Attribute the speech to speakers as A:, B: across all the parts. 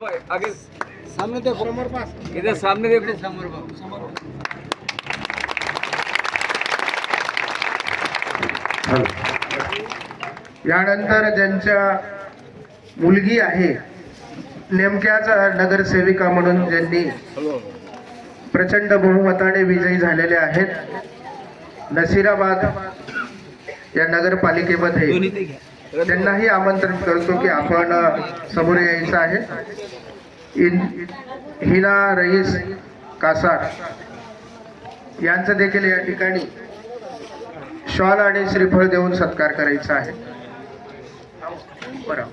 A: आगे.
B: सामने देखो. समोर पास.
A: इधर सामने देखो.
B: समोर समोर
C: यानंतर ज्यांच्या मुलगी आहे नेमक्याच नगरसेविका म्हणून ज्यांनी प्रचंड बहुमताने विजयी झालेले आहेत नसिराबाद या नगरपालिकेमध्ये त्यांनाही आमंत्रण करतो की आपण समोर यायचं आहे. इन हिना रईस कासार यांचं देखील या ठिकाणी शॉल आणि श्रीफळ देऊन सत्कार करायचा आहे. बरं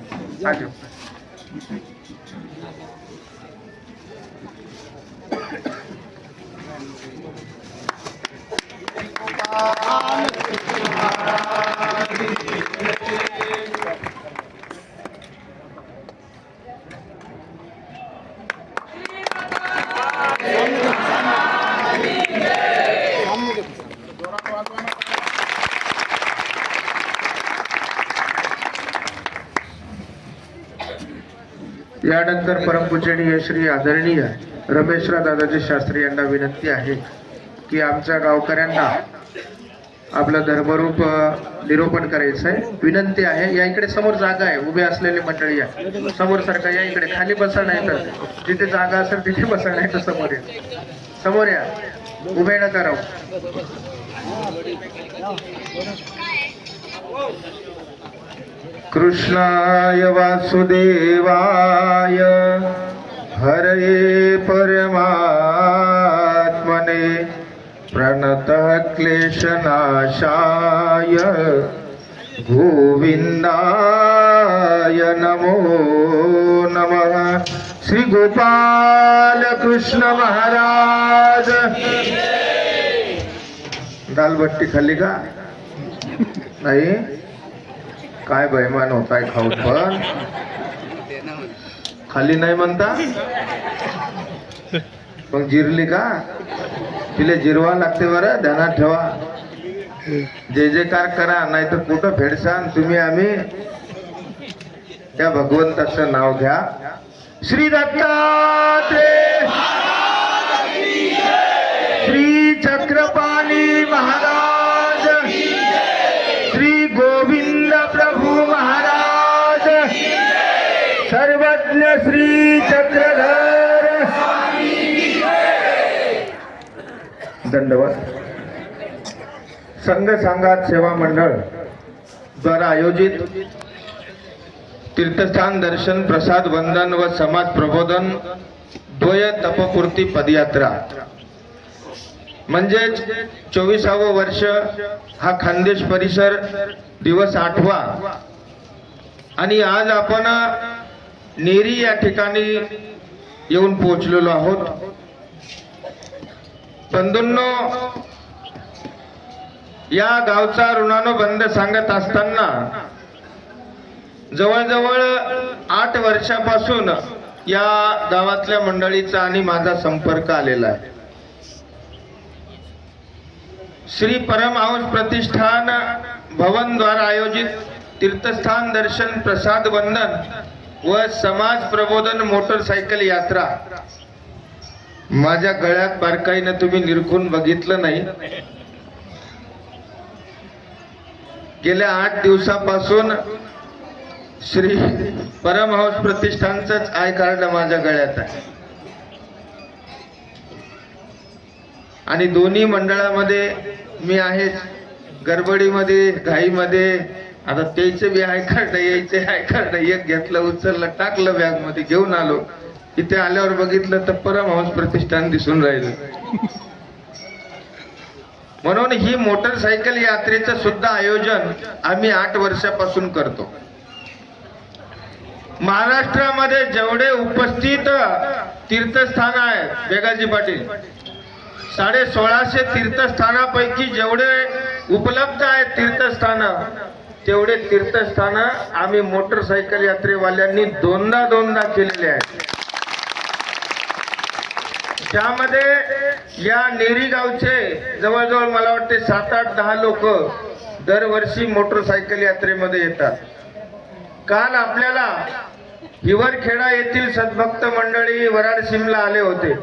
C: यानंतर परमपूजनीय श्री आदरणीय रमेशराव दादाजी शास्त्री यांना विनंती आहे की आमच्या गावकऱ्यांना आपलं धर्मरूप निरूपण करायचं आहे. विनंती आहे या इकडे समोर जागा आहे उभे असलेले मंडळी आहे समोर सारखा या इकडे खाली बसा नाही तर जिथे जागा असेल तिथे बसा नाही तर समोर या. समोर या. उभे नका राहू. कृष्णाय वासुदेवाय। हरे परमात्मने प्रणतः क्लेशनाशाय। गोविन्दाय नमो नमः। श्री गोपाल कृष्ण महाराज। दालबट्टी खाल्ली का? नाही? काय बैमान होताय खाऊन पण? खाली नाही म्हणता? मग जिरली का? तिला जिरवा लागते बरं ध्यानात ठेवा. जे जे कार करा नाही तर कुठं फेडसान तुम्ही आम्ही. त्या भगवंताचं नाव घ्या. श्री दत्ता दंडवत संघ सांगात सेवा मंडळ द्वारा आयोजित तीर्थस्थान दर्शन प्रसाद वंदन व समाज प्रबोधन द्वय तपपूर्ती पदयात्रा. म्हणजेच चोवीसावं वर्ष हा खानदेश परिसर दिवस आठवा. आणि आज आपण नेरी या ठिकाणी येऊन पोहोचलेलो आहोत. बंधूंनो या गावचा ऋणानुबंध सांगत असताना जवळजवळ आठ वर्षापासून या गावातल्या मंडळीचा आणि माझा संपर्क आलेला आहे. श्री परमहंस प्रतिष्ठान भवन द्वारा आयोजित तीर्थस्थान दर्शन प्रसाद वंदन व समाज प्रबोधन मोटरसायकल यात्रा माझ्या गळ्यात बारकाईनं तुम्ही निरखून बघितलं नाही. गेल्या आठ दिवसापासून श्री परमहंस प्रतिष्ठानचंच आय कार्ड माझ्या गळ्यात आहे. आणि दोन्ही मंडळामध्ये मी आहे गडबडीमध्ये घाईमध्ये आता त्याचे बी आय कार्ड यायचे आय कार्ड एक घेतलं उचललं टाकलं बॅगमध्ये घेऊन आलो. इथे आल्यावर बघितलं तर परमहंस प्रतिष्ठान दिसून राहिलं. म्हणून ही मोटरसायकल यात्रेचं सुद्धा आयोजन आम्ही आठ वर्षापासून करतो. महाराष्ट्रामध्ये जेवढे उपस्थित तीर्थस्थान आहेत बेगाजी पाटील साडे सोळाशे तीर्थस्थानापैकी जेवढे उपलब्ध आहेत तीर्थस्थान तेवढे तीर्थस्थान आम्ही मोटरसायकल यात्रेवाल्यांनी दोनदा दोनदा केलेले आहेत. त्यामध्ये या नेरी गावचे जवळजवळ मला वाटते सात आठ दहा लोक दरवर्षी मोटरसायकल यात्रेमध्ये येतात. काल आपल्याला हिवरखेडा येथील सद्भक्त मंडळी वराड सिमला आले होते.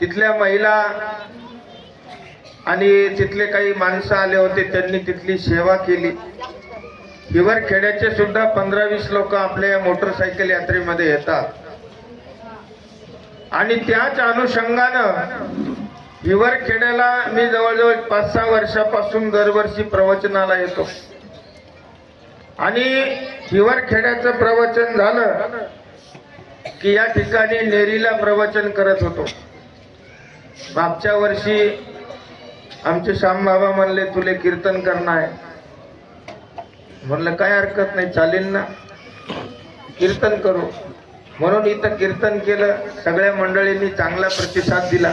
C: तिथल्या महिला आणि तिथले काही माणसं आले होते त्यांनी तिथली सेवा केली. हिवरखेड्याचे सुद्धा पंधरा वीस लोक आपल्या मोटरसायकल यात्रेमध्ये येतात. आणि त्याच अनुषंगानं हिवरखेड्याला मी जवळजवळ पाच सहा वर्षापासून दरवर्षी प्रवचनाला येतो. आणि हिवरखेड्याचं प्रवचन झालं की या ठिकाणी नेरीला प्रवचन करत होतो. मागच्या वर्षी आमचे श्याम बाबा म्हणले तुले कीर्तन करणं आहे. म्हणलं काय हरकत नाही चालेल ना. कीर्तन करू. म्हणून इथं कीर्तन केलं सगळ्या मंडळींनी चांगला प्रतिसाद दिला.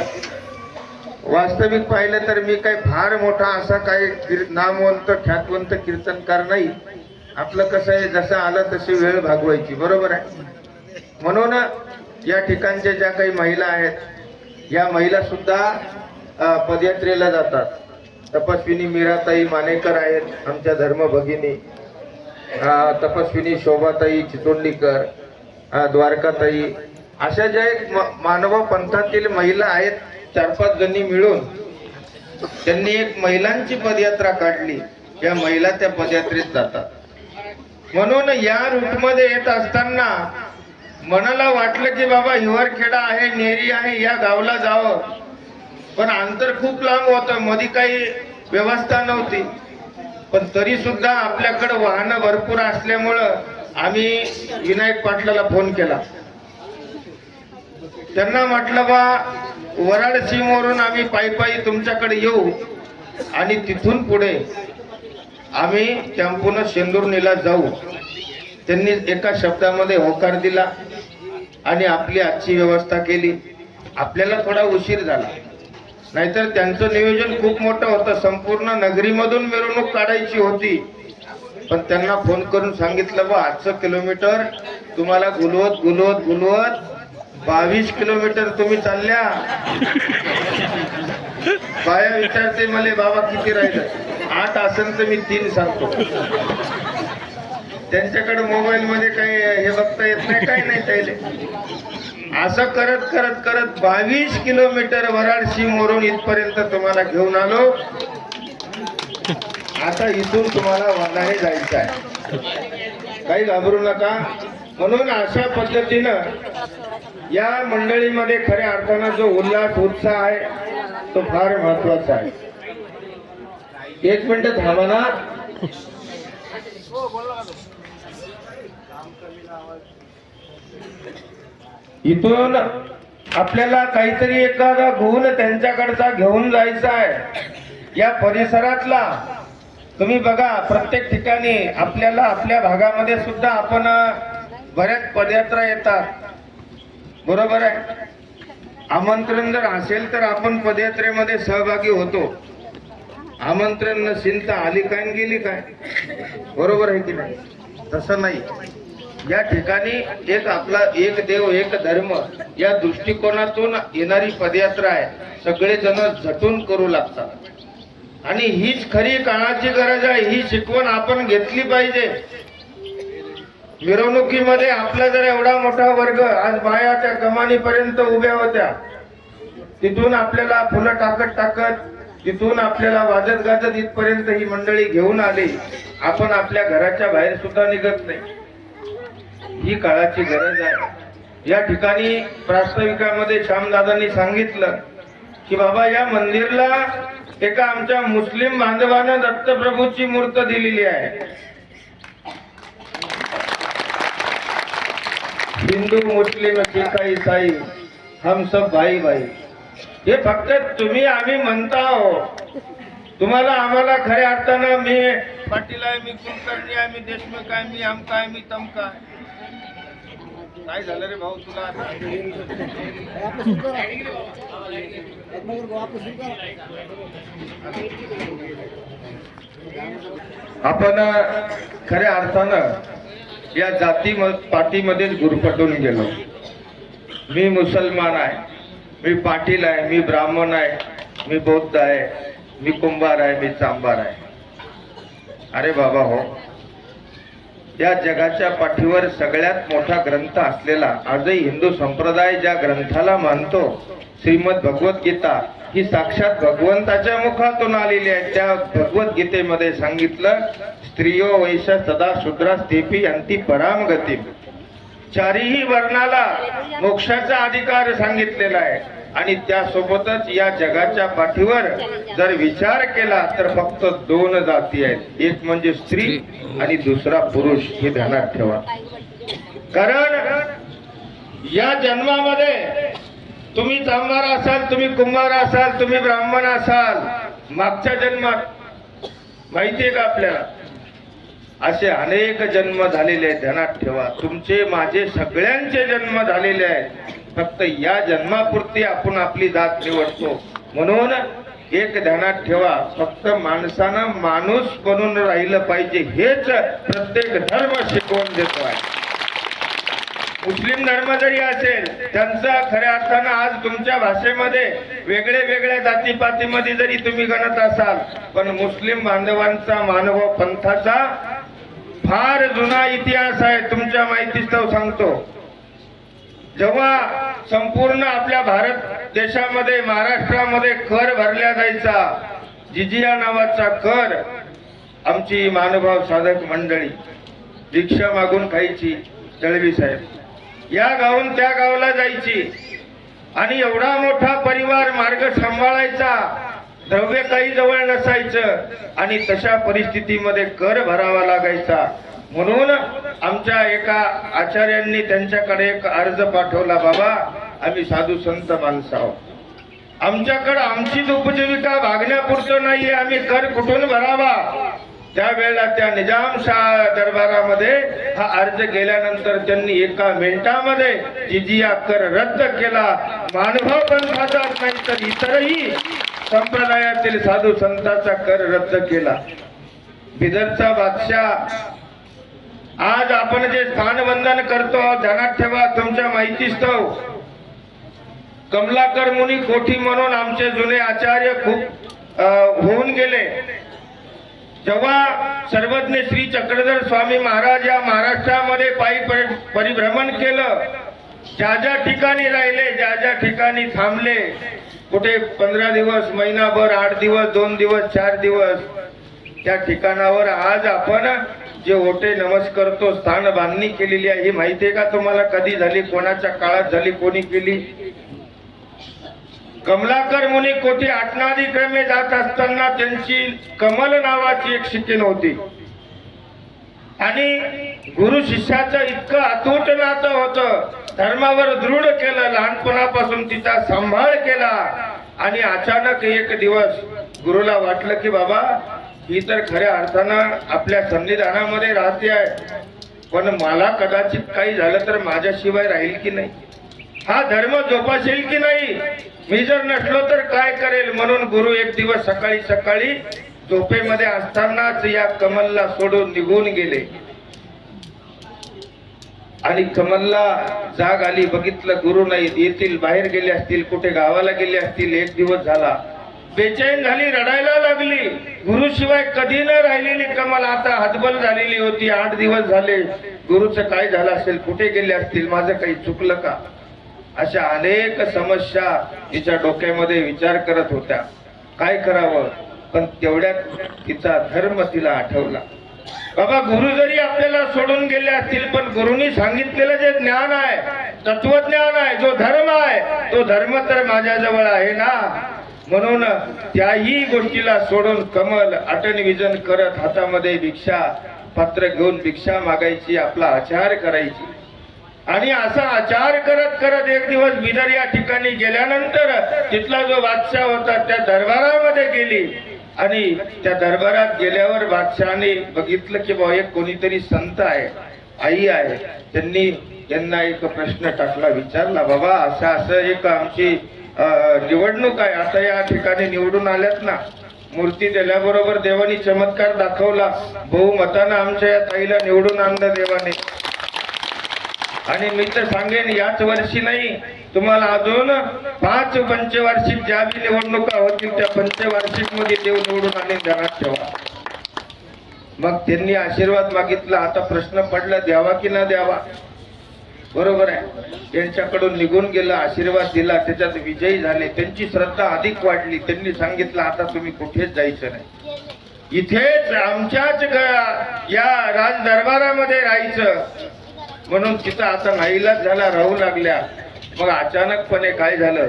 C: वास्तविक पाहिलं तर मी काही फार मोठा असा काही नामवंत ख्यातवंत कीर्तनकार नाही. आपलं कसं आहे जसं आलं तशी वेळ भागवायची बरोबर आहे? म्हणून या ठिकाणच्या ज्या काही महिला आहेत या महिला सुद्धा पदयात्रेला जातात. तपस्विनी मीराताई मानेकर आहेत आमच्या धर्मभगिनी. भगिनी तपस्विनी शोभाताई चितोंडीकर. द्वारकाताई. अशा ज्या एक मानवा मानव पंथातील महिला आहेत चार पाच जणी मिळून त्यांनी एक महिलांची पदयात्रा काढली. या महिला त्या पदयात्रेत जातात. म्हणून या रूटमध्ये येत असताना मनाला वाटलं की बाबा हिवरखेडा आहे नेरी आहे या गावला जावं. पण अंतर खूप लांब होतं. मध्ये काही व्यवस्था नव्हती. पण तरी सुद्धा आपल्याकडे वाहनं भरपूर असल्यामुळं आम्ही विनायक पाटलाला फोन केला. त्यांना म्हटलं बा वराड सीमवरून आम्ही पायी पायी तुमच्याकडे येऊ आणि तिथून पुढे आम्ही टेम्पोनं शेंदुर्णीला जाऊ. त्यांनी एका शब्दामध्ये होकार दिला आणि आपली आजची व्यवस्था केली. आपल्याला थोडा उशीर झाला. नाहीतर त्यांचं नियोजन खूप मोठं होतं. संपूर्ण नगरीमधून मिरवणूक काढायची होती. पण त्यांना फोन करून सांगितलं बा आजचं किलोमीटर तुम्हाला गुलवत गुलवत गुलवत बावीस किलोमीटर तुम्ही चालल्या. बाया विचारते मला बाबा किती राहिलं? आठ असेल तर मी तीन सांगतो. त्यांच्याकडे मोबाईल मध्ये काही हे बघता येत नाही काही नाही त्याले. असं करत करत करत बावीस किलोमीटर वराडशी मोरून इथपर्यंत तुम्हाला घेऊन आलो. आता इथून तुम्हाला वनाहे जायचं आहे. काही घाबरू नका. म्हणून अशा पद्धतीनं या मंडळीमध्ये खऱ्या अर्थानं जो उल्हास उत्साह आहे तो फार महत्त्वाचा आहे. एक मिनिट थांबा ना. इथून आपल्याला काहीतरी एखादा गुण त्यांच्याकडचा घेऊन जायचा आहे. या परिसरातला तुम्ही बघा प्रत्येक ठिकाणी आपल्याला आपल्या भागामध्ये सुद्धा आपण बऱ्याच पदयात्रा येतात. बरोबर आहे? आमंत्रण जर असेल तर आपण पदयात्रेमध्ये सहभागी होतो. आमंत्रण नसेल तर आली काय गेली काय? बरोबर आहे की नाही? तसं नाही. या ठिकाणी एक आपला एक देव एक धर्म या दृष्टिकोनातून येणारी पदयात्रा आहे. सगळे जण झटून करू लागतात. आणि हीच खरी काळाची गरज आहे ही शिकवण आपण घेतली पाहिजे. मिरवणुकीमध्ये आपला जर एवढा मोठा वर्ग आज बाया त्या कमानीपर्यंत उभ्या होत्या तिथून आपल्याला फुलं टाकत टाकत तिथून आपल्याला वाजत गाजत इथपर्यंत ही मंडळी घेऊन आली. आपण आपल्या घराच्या बाहेर सुद्धा निघत नाही. ही काळाची गरज आहे. या ठिकाणी प्रास्ताविकामध्ये श्यामदादांनी सांगितलं की बाबा या मंदिरला एका आमच्या मुस्लिम बांधवानं दत्तप्रभूची मूर्त दिलेली आहे. हिंदू मुस्लिम शीख ईसाई हम सब भाई भाई. हे फक्त तुम्ही आम्ही म्हणता हो. तुम्हाला आम्हाला खऱ्या अर्थानं मी पाटील आहे मी कुलकर्णी आहे मी देशमुख आहे मी आम काय मी तमका काय काय झालं रे भाऊ? तुला आपण खऱ्या अर्थानं या जाती म- पाठीमध्येच गुरफटून गेलो. मी मुसलमान आहे मी पाटील आहे मी ब्राह्मण आहे मी बौद्ध आहे मी कुंभार आहे मी चांभार आहे. अरे बाबा हो. या जगाच्या पाठीवर सगळ्यात मोठा ग्रंथ असलेला आजही हिंदू संप्रदाय ज्या ग्रंथाला मानतो श्रीमद भगवद्गीता ही साक्षात भगवंताच्या मुखातून आलेली आहे. त्या भगवद्गीतेमध्ये सांगितलं स्त्रियो वैश सदा शूद्रा स्थिपी अंती पराम गती चारीही वर्णाला मोक्षाचा अधिकार सांगितलेला आहे. आणि त्यासोबतच या जगाच्या पाठीवर जर विचार केला तर फक्त दोन जाती आहेत. एक म्हणजे स्त्री आणि दुसरा पुरुष. हे ध्यानात ठेवा. कारण या जन्मामध्ये तुम्ही चांभार असाल तुम्ही कुंभार असाल तुम्ही ब्राह्मण असाल मागच्या जन्मात माहितीये का आपल्याला? असे अनेक जन्म झालेले आहेत. ध्यानात ठेवा. तुमचे माझे सगळ्यांचे जन्म झालेले आहेत. फक्त या जन्मापुरती आपण आपली जात निवडतो. म्हणून एक ध्यानात ठेवा फक्त माणसानं माणूस बनून राहिलं पाहिजे हेच प्रत्येक धर्म शिकवून देतो आहे. मुस्लिम धर्म जरी असेल त्यांचा खऱ्या अर्थानं आज तुमच्या भाषेमध्ये वेगळे वेगळ्या जातीपातीमध्ये जरी तुम्ही गणत असाल पण मुस्लिम बांधवांचा मानव पंथाचा फार जुना इतिहास आहे तुमच्या माहितीस्तव सांगतो. जेव्हा संपूर्ण आपल्या भारत देशामध्ये महाराष्ट्रामध्ये कर भरल्या जायचा जिजिया नावाचा कर आमची मानुभाव साधक मंडळी रिक्षा मागून खायची दळवी साहेब. या गावून त्या गावाला जायची. आणि एवढा मोठा परिवार मार्ग सांभाळायचा द्रव्य काही जवळ नसायचं आणि तशा परिस्थितीमध्ये कर भरावा लागायचा. म्हणून आमच्या एका आचार्यांनी त्यांच्याकडे एक अर्ज पाठवला बाबा आम्ही साधू संत माणसं आहोत. आमच्याकडे आमचीच उपजीविका भागण्यापुरतं नाहीये आम्ही कर कुठून भरावा? त्यावेळेला त्या निजामशाह दरबारामध्ये हा अर्ज गेल्यानंतर त्यांनी एका मिनिटामध्ये जिजिया कर रद्द केला. मानव पंथाचाच नाही तर इतरही संप्रदायातील साधू संतांचा कर रद्द केला. बिदरचा बादशाह आज आपण जे स्थानवंदन करतो ध्यानात ठेवा तुमच्या माहितीस्तव कमलाकर मुनी कोठी म्हणून आमचे जुने आचार्य खूप होऊन गेले. जेव्हा सर्वज्ञ श्री चक्रधर स्वामी महाराज या महाराष्ट्रामध्ये पायी परि- परिभ्रमण केलं ज्या ज्या ठिकाणी राहिले ज्या ज्या ठिकाणी थांबले कुठे पंधरा दिवस महिनाभर आठ दिवस दोन दिवस चार दिवस त्या ठिकाणावर आज आपण जे ओटे नमस करतो स्थान बांधणी केलेली आहे ही माहिती आहे का तुम्हाला? कधी झाली कोणाच्या काळात झाली कोणी केली? कमलाकर मुनी कोठी आटनादिक्रमे जात असताना त्यांची कमल नावाची एक शिकेन होती आणि गुरु शिष्याचं इतकं अतूट नातं होतं धर्मावर दृढ केलं लहानपणापासून तिचा सांभाळ केला. आणि अचानक एक दिवस गुरुला वाटलं की बाबा ही तर खऱ्या अर्थानं आपल्या संविधानामध्ये राहते आहे. पण मला कदाचित काही झालं तर माझ्याशिवाय राहील की नाही? हा धर्म जोपासेल की नाही? मी जर नसलो तर काय करेल म्हणून गुरु एक दिवस सकाळी सकाळी झोपेमध्ये असतानाच या कमलला सोडून निघून गेले. आणि कमलला जाग आली बघितलं गुरु नाही येतील बाहेर गेले असतील कुठे गावाला गेले असतील एक दिवस झाला. बेचैन झाली रडायला लागली. गुरु शिवाय कधी न राहिलेली कमल. आता हतबल झालेली होती आठ दिवस झाले. गुरुचं काय झालं असेल कुठे गेले असतील माझं काही चुकलं का? अशा अनेक समस्या तिच्या डोक्यामध्ये विचार करत होत्या. काय करावं? पण तेवढ्यात तिचा धर्म तिला आठवला. बाबा गुरु जरी आपल्याला सोडून गेले असतील पण गुरुनी सांगितलेलं जे ज्ञान आहे तत्वज्ञान आहे जो धर्म आहे तो धर्म तर माझ्याजवळ आहे ना? म्हणून त्याही गोष्टीला सोडून कमल अटन विजन करत हातामध्ये भिक्षा पात्र घेऊन भिक्षा मागायची आपला आचार करायची. आणि असा आचार करत करत एक दिवस बिदर या ठिकाणी गेल्यानंतर तिथला जो बादशाह होता त्या दरबारामध्ये गेली. आणि त्या दरबारात गेल्यावर बादशहाने बघितलं की बा एक कोणीतरी संत आहे आई आहे. त्यांनी त्यांना एक प्रश्न टाकला विचारला बाबा असं असं एक आमची निवडणूक आहे. आता या ठिकाणी निवडून आल्यात ना मूर्ती दिल्याबरोबर देवानी चमत्कार दाखवला. बहुमतानं आमच्या या ताईला निवडून आणलं देवाने. आणि मी तर सांगेन याच वर्षी नाही तुम्हाला अजून पाच पंचवार्षिक ज्या बी निवडणुका होतील त्या पंचवार्षिकमध्ये देव निवडून आणि ध्यानात ठेवा मग त्यांनी आशीर्वाद मागितला. आता प्रश्न पडला द्यावा की ना द्यावा? बरोबर आहे. यांच्याकडून निघून गेला आशीर्वाद दिला त्याच्यात विजयी झाले त्यांची श्रद्धा अधिक वाढली. त्यांनी सांगितलं आता तुम्ही कुठेच जायचं नाही. इथेच आमच्याच या राज दरबारामध्ये राहायचं. म्हणून तिथं आता नाईलाच झाला राहू लागल्या. मग अचानकपणे काय झालं?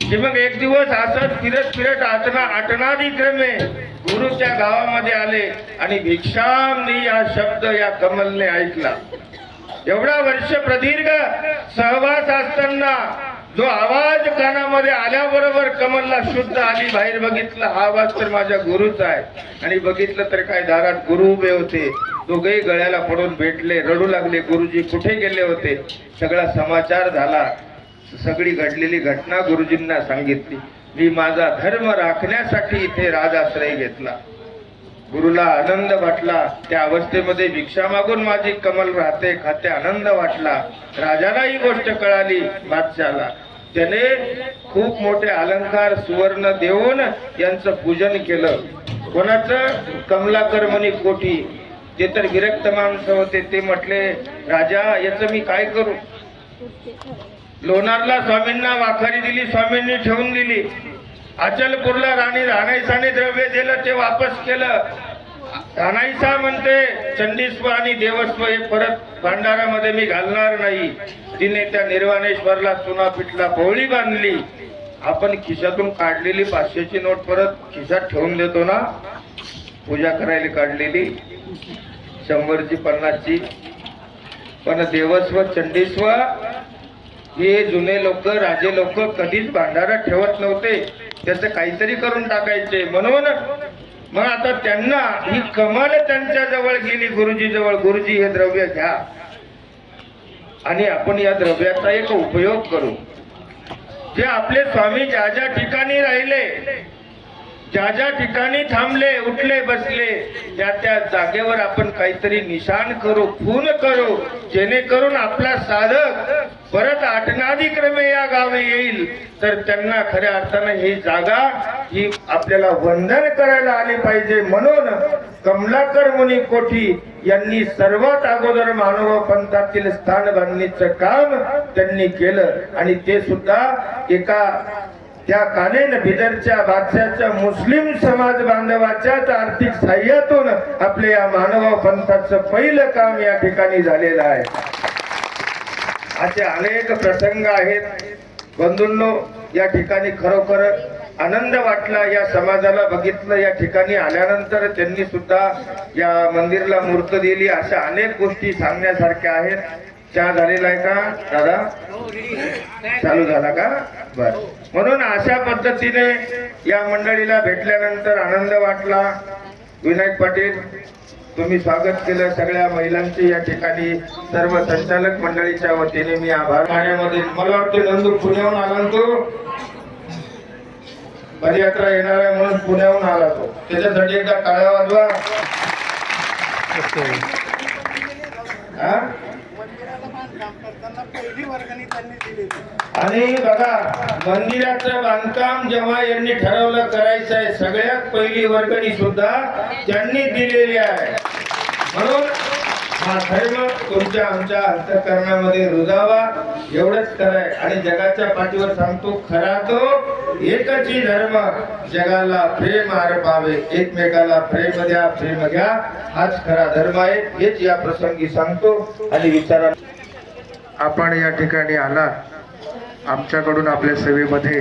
C: की मग एक दिवस असं फिरत फिरत आटना आटनादिक्रमे गुरुच्या गावामध्ये आले आणि भिक्षामनी हा शब्द या कमलने ऐकला. एवढा वर्ष प्रदीर्घ सहवास असताना जो आवाज कानामध्ये आल्याबरोबर कमलला शुद्ध आली बाहेर बघितला हा आवाज तर माझ्या गुरुचा आहे. आणि बघितलं तर काय दारात गुरु उभे होते. दोघेही गळ्याला पडून भेटले रडू लागले. गुरुजी कुठे गेले होते? सगळा समाचार झाला. सगळी घडलेली घटना गुरुजींना सांगितली. मी माझा धर्म राखण्यासाठी इथे राजाश्रय घेतला. गुरुला आनंद वाटला. त्या अवस्थेमध्ये भिक्षा मागून माझी कमल राहते खाते आनंद वाटला. राजाला ही गोष्ट कळाली बादशाला. त्याने खूप मोठे अलंकार सुवर्ण देऊन यांचं पूजन केलं. कोणाचं? कमलाकर म्हणी कोठी. ते तर विरक्त माणसं होते. ते म्हटले राजा याचं मी काय करू? लोणारला स्वामींना वाखारी दिली स्वामींनी ठेवून दिली. अचलपूरला राणी राणाईसाने द्रव्य दिलं ते वापस केलं. राणाईसा म्हणते चंडीस्व आणि देवस्व हे परत भांडारामध्ये मी घालणार नाही. तिने त्या निर्वाणेश्वरला चुना पिठला पोळी बांधली. आपण खिशातून काढलेली पाचशेची नोट परत खिशात ठेवून देतो ना? पूजा करायला काढलेली. शंभरची पन्नासची. पण देवस्व चंडीस्व हे जुने लोक राजे लोक कधीच भांडारा ठेवत नव्हते. त्याचं काहीतरी करून टाकायचे. म्हणून मग आता त्यांना ही कमाल त्यांच्या जवळ गेली गुरुजी जवळ. गुरुजी हे द्रव्य घ्या. आणि आपण या द्रव्याचा एक उपयोग करू. जे आपले स्वामी ज्या ज्या ठिकाणी राहिले ज्या ज्या ठिकाणी थांबले उठले बसले त्या त्या जागेवर आपण काहीतरी निशाण करू खून करू जेणेकरून आपला साधक परत आटनादिक्रमे या गावी येईल. तर त्यांना खऱ्या अर्थानं ही जागा ही आपल्याला वंदन करायला आली पाहिजे. म्हणून कमलाकर मुनी कोठी यांनी सर्वात अगोदर मानव पंथातील स्थान बांधणीचं काम त्यांनी केलं. आणि ते सुद्धा एका त्या कालीन बिदरच्या बादशाच्या मुस्लिम समाज बांधवाच्याच आर्थिक सहाय्यातून आपले या मानव पंथाचं पहिलं काम या ठिकाणी झालेलं आहे. असे अनेक प्रसंग आहेत. बंधूंनो या ठिकाणी खरोखर आनंद वाटला. या समाजाला बघितलं या ठिकाणी आल्यानंतर त्यांनी सुद्धा या मंदिरला मूर्त दिली. अशा अनेक गोष्टी सांगण्यासारख्या आहेत. चहा झालेला आहे का दादा? चालू झाला का? बर. म्हणून अशा पद्धतीने या मंडळीला भेटल्यानंतर आनंद वाटला. विनायक पाटील तुम्ही स्वागत केलं सगळ्या महिलांचे या ठिकाणी. सर्व संचालक मंडळीच्या वतीने मी आभार मानण्यामध्ये मला वाटते नंदूर पुण्याहून आला तो? पदयात्रा येणार आहे म्हणून पुण्याहून आला तो. त्याच्यासाठी एकदा टाळ्या वाजवा. आणि बघा मंदिराचं बांधकाम जेव्हा यांनी ठरवलं करायचं आहे सगळ्यात पहिली वर्गणी सुद्धा त्यांनी दिलेली आहे. म्हणून हा धर्म तुमच्या आमच्या अंतकरणामध्ये रुजावा एवढंच कराय आणि जगाच्या पाठीवर सांगतो खरा तो एकची धर्म जगाला प्रेम पावे एकमेकाला प्रेम द्या प्रेम घ्या. हाच खरा धर्म आहे. हेच या प्रसंगी सांगतो आणि विचारा. आपण या ठिकाणी आलात. आमच्याकडून आपल्या सेवेमध्ये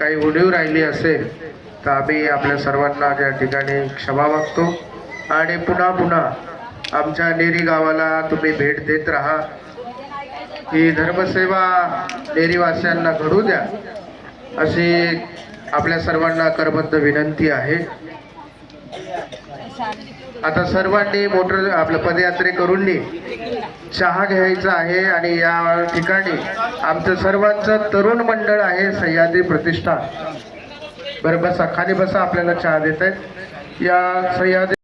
C: काही उणीव राहिली असेल तर आम्ही आपल्या सर्वांना या ठिकाणी क्षमा मागतो. आणि पुन्हा पुन्हा आमच्या नेरी गावाला तुम्ही भेट देत राहा. ही धर्मसेवा नेरीवासियांना घडू द्या अशी आपल्या सर्वांना करबद्ध विनंती आहे. आता सर्वांनी मोटर आपलं पदयात्रे करून चहा घ्यायचा आहे आणि या ठिकाणी आमचं सर्वांचं तरुण मंडळ आहे सह्याद्री प्रतिष्ठान. बरं बसा खाली बसा आपल्याला चहा देत आहेत या सह्याद्री